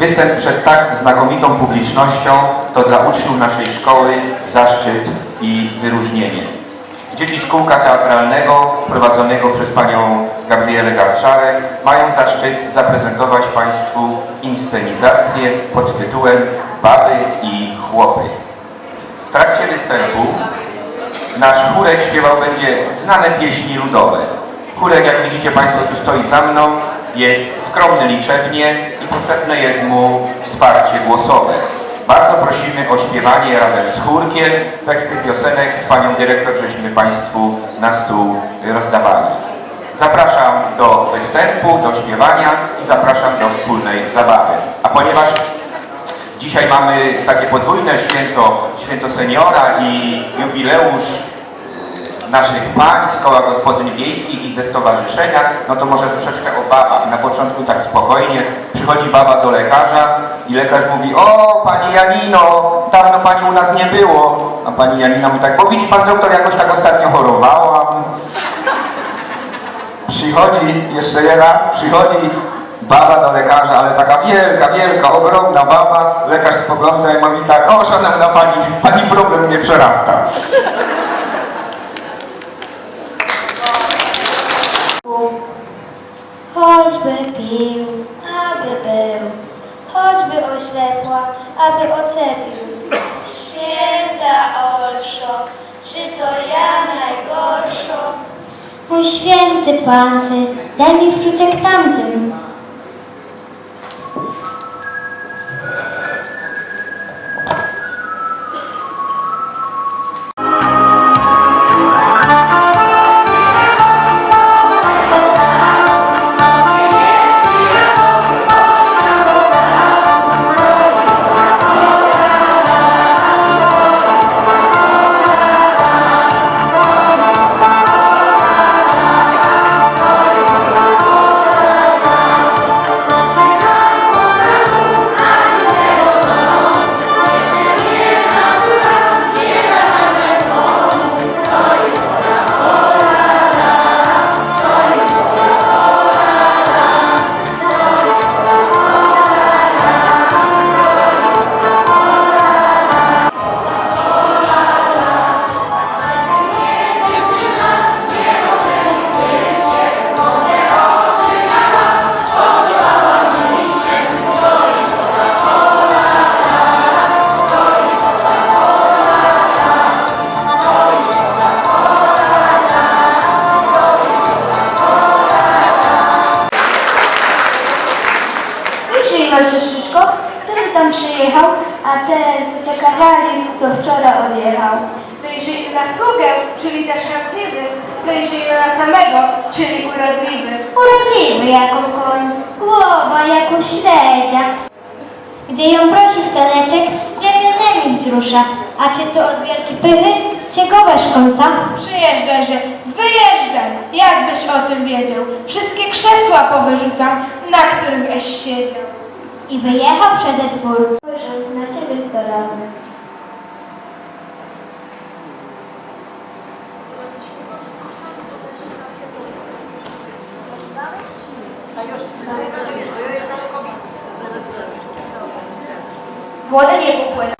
jestem przed tak znakomitą publicznością, to dla uczniów naszej szkoły zaszczyt i wyróżnienie. Dzieci z kółka teatralnego prowadzonego przez panią Gabrielę Garczarek mają zaszczyt zaprezentować Państwu inscenizację pod tytułem Baby i chłopy. W trakcie występu nasz chórek śpiewał będzie znane pieśni ludowe. Chórek, jak widzicie Państwo, tu stoi za mną, jest skromny liczebnie potrzebne jest mu wsparcie głosowe. Bardzo prosimy o śpiewanie razem z chórkiem. Teksty piosenek z Panią Dyrektor żeśmy Państwu na stół rozdawali. Zapraszam do występu, do śpiewania i zapraszam do wspólnej zabawy. A ponieważ Dzisiaj mamy takie podwójne święto, święto seniora i jubileusz naszych pań z koła gospodyń wiejskich i ze stowarzyszenia, no to może troszeczkę o babach. Na początku tak spokojnie przychodzi baba do lekarza i lekarz mówi, o pani Janino, dawno pani u nas nie było. A pani Janina mówi tak, bo widzi pan doktor, jakoś tak ostatnio chorowałam. Przychodzi, jeszcze raz, przychodzi baba do lekarza, ale taka wielka, wielka, ogromna baba. Lekarz spogląda i mówi tak, o szanowna pani, pani problem mnie przerasta. Choćby pił, aby był, choćby oślepła, aby oczepił. Święta Olszo, czy to ja najgorszą? Mój święty Panty, daj mi wczutek tamtym. Ten, co wczoraj odjechał. Wyjrzyj na sługę, czyli też chętliwy. Wyjrzyj na samego, czyli urodliwy. Urodliwy jako koń, głowa jako śledzia. Gdy ją prosi w taneczek, ramionami wzrusza. A czy to od wielkiej pychy, czy gołęź końca? Przyjeżdżaj, że wyjeżdżaj, jakbyś o tym wiedział. Wszystkie krzesła powyrzucam, na których eś siedział. I wyjechał przed dwór. Spojrzał na palabra. Voda je